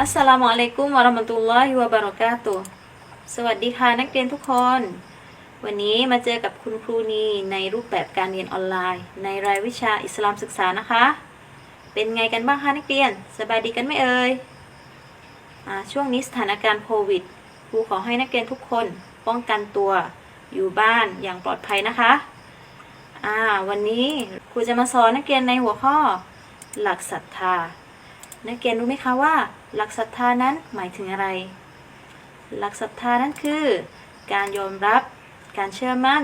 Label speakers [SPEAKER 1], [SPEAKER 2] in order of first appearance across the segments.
[SPEAKER 1] อัสสลามุอะลัยกุมวะเราะมะตุลลอฮิวะบะเราะกาตุสวัสดีค่ะนักเรียนทุกคน วันนี้มาเจอกับคุณครูนีในรูปแบบการเรียนออนไลน์ ในรายวิชาอิสลามศึกษานะคะ เป็นไงกันบ้างคะนักเรียน สบายดีกันไหมเอ่ยอ่าช่วงนี้สถานการณ์โควิดครูขอให้นักเรียนทุกคนป้องกันตัวอยู่บ้านอย่างปลอดภัยนะคะอ่าวันนี้ครูจะมาสอนนักเรียนในหัวข้อ หลักศรัทธา นักเรียนรู้ไหมคะว่า หลักศรัทธานั้นหมายถึงอะไร หลักศรัทธานั้นคือ การยอมรับการเชื่อมั่น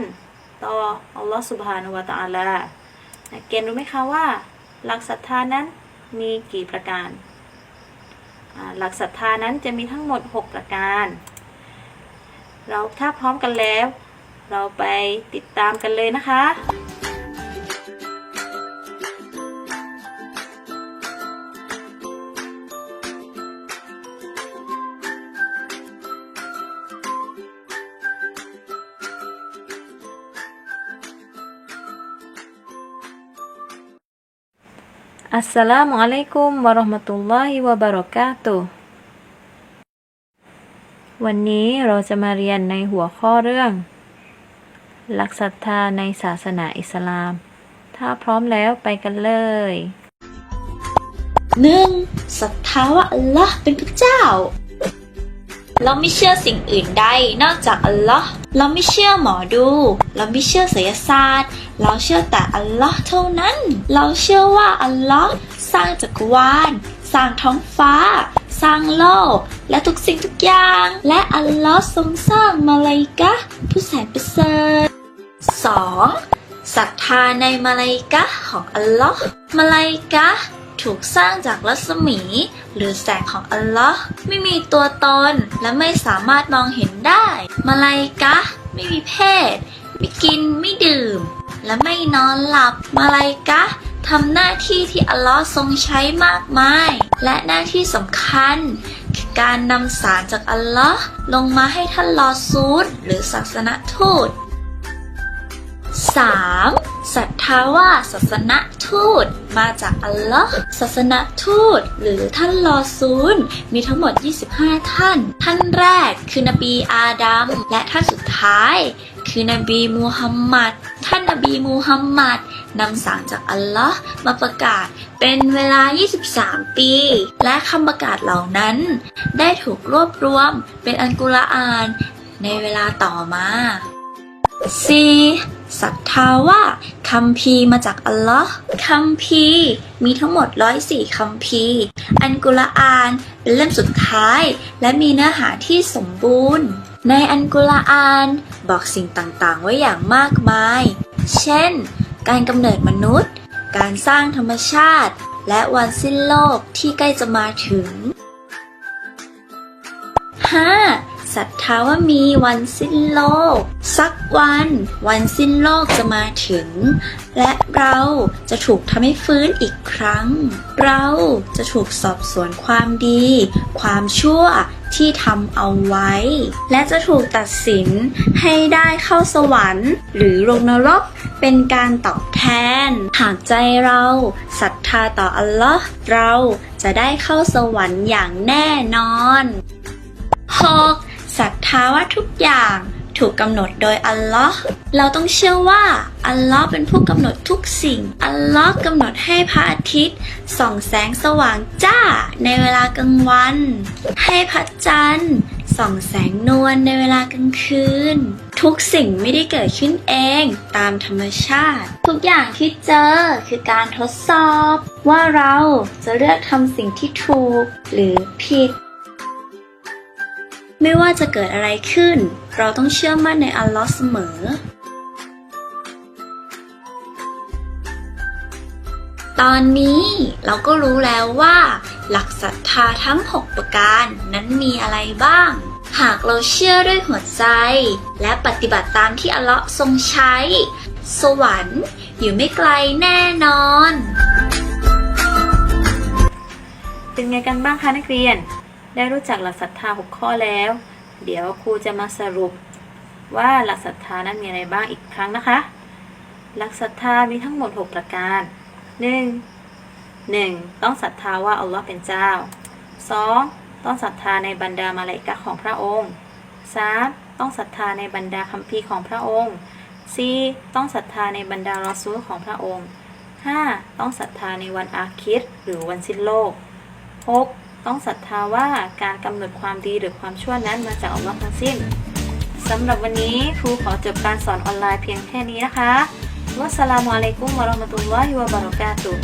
[SPEAKER 1] ต่ออัลลอฮฺสุบฮานุวะตะอาลานักเรียนรู้ไหมคะว่า หลักศรัทธานั้นมีกี่ประการ หลักศรัทธานั้นจะมีทั้งหมด 6 ประการ เราถ้าพร้อมกันแล้ว เราไปติดตามกันเลยนะคะ Assalamualaikum warahmatullahi wabarakatuh. วันนี้เราจะมาเรียนในหัวข้อเรื่อง หลักศรัทธาในศาสนาอิสลาม ถ้าพร้อมแล้วไปกันเลย
[SPEAKER 2] หนึ่งศรัทธาว่าอัลลอฮ์เป็นพระเจ้า เราไม่เชื่อสิ่งอื่นใดนอกจากอัลลอฮ์เราไม่เชื่อหมอดู เราไม่เชื่อไสยศาสตร์ เราเชื่อแต่อัลลอฮ์เท่านั้น เราเชื่อว่าอัลลอฮ์สร้างจักรวาล สร้างท้องฟ้า สร้างโลก และทุกสิ่งทุกอย่าง และอัลลอฮ์ทรงสร้างมาลาอิกะผู้แสนประเสริฐ 2. ศรัทธาในมาลาอิกะของอัลลอฮ์มาลาอิกะ ถูกสร้างจากรัศมี หรือแสงของอัลลอฮ์ไม่มีตัวตนและไม่สามารถมองเห็นได้ มาลาอิกะไม่มีเพศ ไม่กินไม่ดื่ม และไม่นอนหลับ มาลาอิกะทำหน้าที่ที่อัลลอฮ์ทรงใช้มากมาย และหน้าที่สำคัญคือการนำสารจากอัลลอฮ์ลงมาให้ท่านลอซูดหรือศาสนทูต 3. ศรัทธาว่าศาสนทูต มาจากอัลลอฮ์ศาสนทูต หรือท่านลอซูล มีทั้งหมด 25 ท่าน ท่านแรกคือนบีอาดัม และท่านสุดท้าย คือนบีมูฮัมมัด ท่านนบีมูฮัมมัดนำสารจากอัลลอฮ์มาประกาศเป็นเวลา 23 ปี และคำประกาศเหล่านั้น ได้ถูกรวบรวมเป็นอัลกุรอานในเวลาต่อมา 4. ศรัทธาว่าคัมภีร์มาจากอัลลอฮ์คัมภีร์มีทั้งหมด 104คัมภีร์อันกุรอานเป็นเล่มสุดท้าย และมีเนื้อหาที่สมบูรณ์ ในอันกุรอานบอกสิ่งต่างๆ ไว้อย่างมากมาย เช่น การกำเนิดมนุษย์ การสร้างธรรมชาติ และวันสิ้นโลกที่ใกล้จะมาถึง 5. ศรัทธาว่ามีวันสิ้นโลก สักวัน วันสิ้นโลกจะมาถึง และเราจะถูกทำให้ฟื้นอีกครั้ง เราจะถูกสอบสวนความดี ความชั่วที่ทำเอาไว้ และจะถูกตัดสินให้ได้เข้าสวรรค์ หรือลงนรกเป็นการตอบแทน หากใจเราศรัทธาต่ออัลลอฮ์เราจะได้เข้าสวรรค์อย่างแน่นอน 6. ศรัทธาว่าทุกอย่างถูกกำหนดโดยอัลลอฮ์เราต้องเชื่อว่าอัลลอฮ์เป็นผู้กำหนดทุกสิ่ง อัลลอฮ์กำหนดให้พระอาทิตย์ส่องแสงสว่างจ้าในเวลากลางวัน ให้พระจันทร์ส่องแสงนวลในเวลากลางคืน ทุกสิ่งไม่ได้เกิดขึ้นเองตามธรรมชาติ ทุกอย่างที่เจอคือการทดสอบ ว่าเราจะเลือกทำสิ่งที่ถูกหรือผิด ไม่ว่าจะเกิดอะไรขึ้น เราต้องเชื่อมั่นในอัลลอฮ์เสมอ ตอนนี้เราก็รู้แล้วว่า หลักศรัทธาทั้ง 6 ประการนั้นมีอะไรบ้าง หากเราเชื่อด้วยหัวใจ และปฏิบัติตามที่อัลลอฮ์ทรงใช้ สวรรค์อยู่ไม่ไกลแน่นอน
[SPEAKER 1] เป็นไงกันบ้างคะนักเรียน ได้รู้จักหลักศรัทธาหกข้อแล้ว เดี๋ยวครูจะมาสรุปว่าหลักศรัทธานั้นมีอะไรบ้างอีกครั้งนะคะ หลักศรัทธามีทั้งหมด 6 ประการ 1. 1. ต้องศรัทธาว่าอัลลอฮ์เป็นเจ้า 2. ต้องศรัทธาในบรรดามาลาอิกะของพระองค์ 3. ต้องศรัทธาในบรรดาคัมภีร์ของพระองค์ 4. ต้องศรัทธาในบรรดารอซูลของพระองค์ 5. ต้องศรัทธาในวันอาคิดหรือวันสิ้นโลก 6. ต้องศรัทธาว่าการกำหนดความดีหรือความชั่วนั้นมาจากอัลลอฮ์ทั้งสิ้นสำหรับวันนี้ครูขอจบการสอนออนไลน์เพียงแค่นี้นะคะวัสสลามุอะลัยกุมวะเราะมะตุลลอฮิวะบะเราะกาตุฮ์